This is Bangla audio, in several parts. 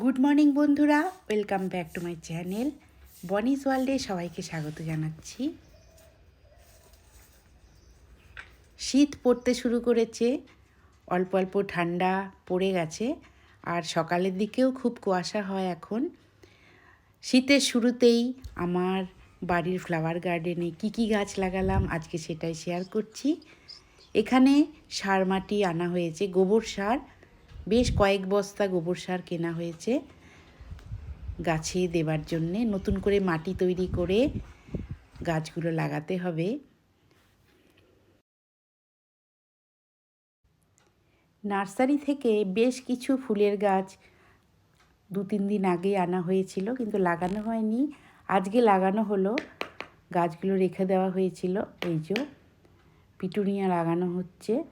গুড মর্নিং বন্ধুরা। Welcome back to my channel বনিস ওয়ার্ল্ডে সবাইকে স্বাগত জানাচ্ছি। শীত পড়তে শুরু করেছে। অল্প অল্প ঠান্ডা পড়ে গেছে। আর সকালের দিকেও খুব কুয়াশা হয় এখন। শীতের শুরুতেই আমার বাড়ির ফ্লাওয়ার গার্ডেনে কি কি গাছ লাগালাম আজকে সেটাই শেয়ার করছি। এখানে সার মাটি আনা হয়েছে, গোবর সার। বেশ কয়েক বস্তা গোবর সার কেনা হয়েছে গাছে দেবার জন্যে। নতুন করে মাটি তৈরি করে গাছগুলো লাগাতে হবে। নার্সারি থেকে বেশ কিছু ফুলের গাছ দু তিন দিন আগে আনা হয়েছিল, কিন্তু লাগানো হয়নি। আজকে লাগানো হলো, গাছগুলো রেখে দেওয়া হয়েছিল। এই যে পিটুনিয়া লাগানো হচ্ছে।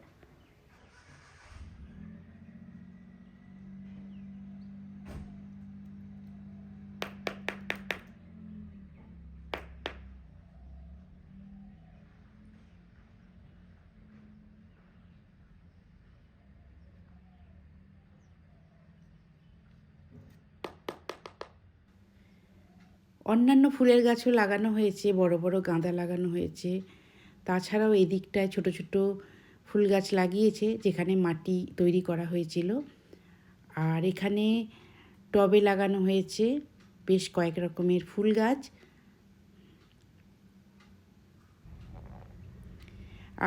অন্যান্য ফুলের গাছও লাগানো হয়েছে, বড় বড় গাঁদা লাগানো হয়েছে। তাছাড়াও এদিকটায় ছোট ছোট ফুল গাছ লাগিয়েছে, যেখানে মাটি তৈরি করা হয়েছিল। আর এখানে টবে লাগানো হয়েছে বেশ কয়েক রকমের ফুল গাছ।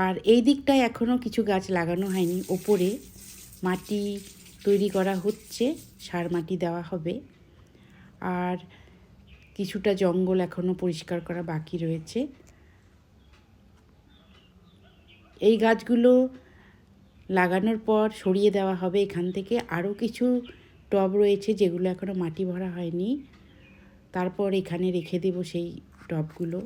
আর এই দিকটায় এখনও কিছু গাছ লাগানো হয়নি, ওপরে মাটি তৈরি করা হচ্ছে, সার মাটি দেওয়া হবে। আর কিছুটা জঙ্গল এখনও পরিষ্কার করা বাকি রয়েছে। এই গাছগুলো লাগানোর পর সরিয়ে দেওয়া হবে এখান থেকে। আরও কিছু টব রয়েছে যেগুলো এখনও মাটি ভরা হয়নি। তারপর এখানে রেখে দেব সেই টবগুলো।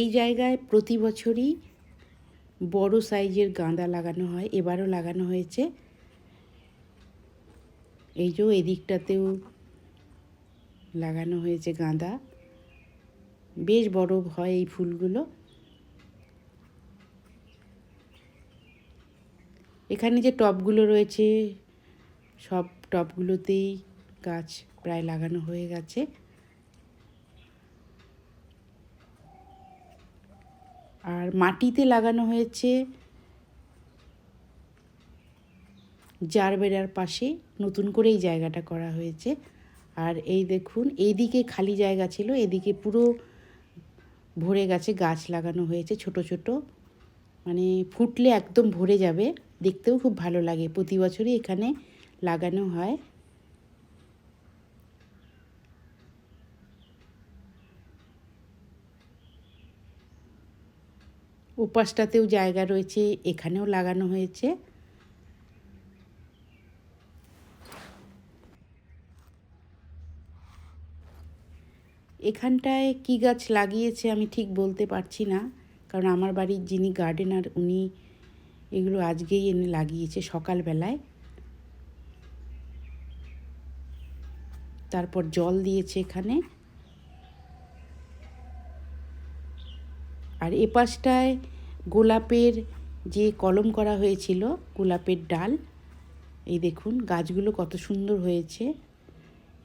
এই জায়গায় প্রতি বছরই বড় সাইজের গাঁদা লাগানো হয়, এবারও লাগানো হয়েছে। এই যে এদিকটাতেও লাগানো হয়েছে গাঁদা। বেশ বড় হয় এই ফুলগুলো। এখানে যে টবগুলো রয়েছে, সব টবগুলোতেই গাছ প্রায় লাগানো হয়ে গেছে। আর মাটিতে লাগানো হয়েছে জারবেরার পাশে। নতুন করে এই জায়গাটা করা হয়েছে। আর এই দেখুন, এইদিকে খালি জায়গা ছিল, এদিকে পুরো ভরে গেছে, গাছ লাগানো হয়েছে ছোট ছোট। মানে ফুটলে একদম ভরে যাবে, দেখতেও খুব ভালো লাগে। প্রতি বছরই এখানে লাগানো হয়। উপাসটাতেও জায়গা রয়েছে, এখানেও লাগানো হয়েছে। এখানটায় কি গাছ লাগিয়েছে আমি ঠিক বলতে পারছি না, কারণ আমার বাড়ির যিনি গার্ডেনার উনি এগুলো আজকেই এনে লাগিয়েছে সকালবেলায়। তারপর জল দিয়েছে এখানে। আর এ পাশটায় গোলাপের যে কলম করা হয়েছিল, গোলাপের ডাল, এই দেখুন গাছগুলো কত সুন্দর হয়েছে।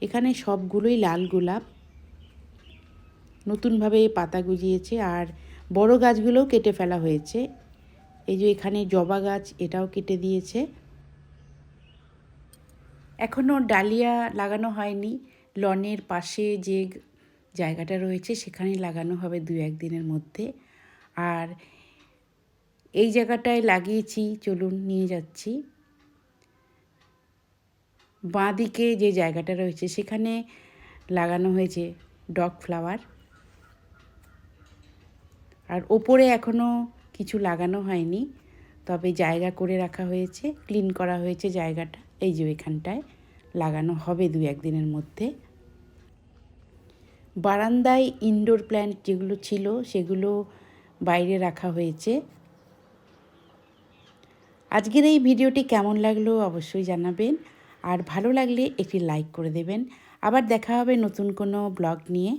এখানে সবগুলোই লাল গোলাপ। নতুনভাবে পাতা গুজিয়েছে আর বড় গাছগুলোও কেটে ফেলা হয়েছে। এই যে এখানে জবা গাছ, এটাও কেটে দিয়েছে। এখনও ডালিয়া লাগানো হয়নি। লনের পাশে যে জায়গাটা রয়েছে সেখানে লাগানো হবে দু একদিনের মধ্যে। আর এই জায়গাটায় লাগিয়েছি, চলুন নিয়ে যাচ্ছি। বাঁ দিকে যে জায়গাটা রয়েছে, সেখানে লাগানো হয়েছে ডগ ফ্লাওয়ার। আর ওপরে এখনও কিছু লাগানো হয়নি, তবে জায়গা করে রাখা হয়েছে, ক্লিন করা হয়েছে জায়গাটা। এই যে এখানটায় লাগানো হবে দু একদিনের মধ্যে। বারান্দায় ইনডোর প্ল্যান্ট যেগুলো ছিল, সেগুলো বাইরে রাখা হয়েছে। আজকের এই ভিডিওটি কেমন লাগল অবশ্যই জানাবেন। আর ভালো লাগলে একটি লাইক করে দেবেন। আবার দেখা হবে নতুন কোনো ব্লগ নিয়ে।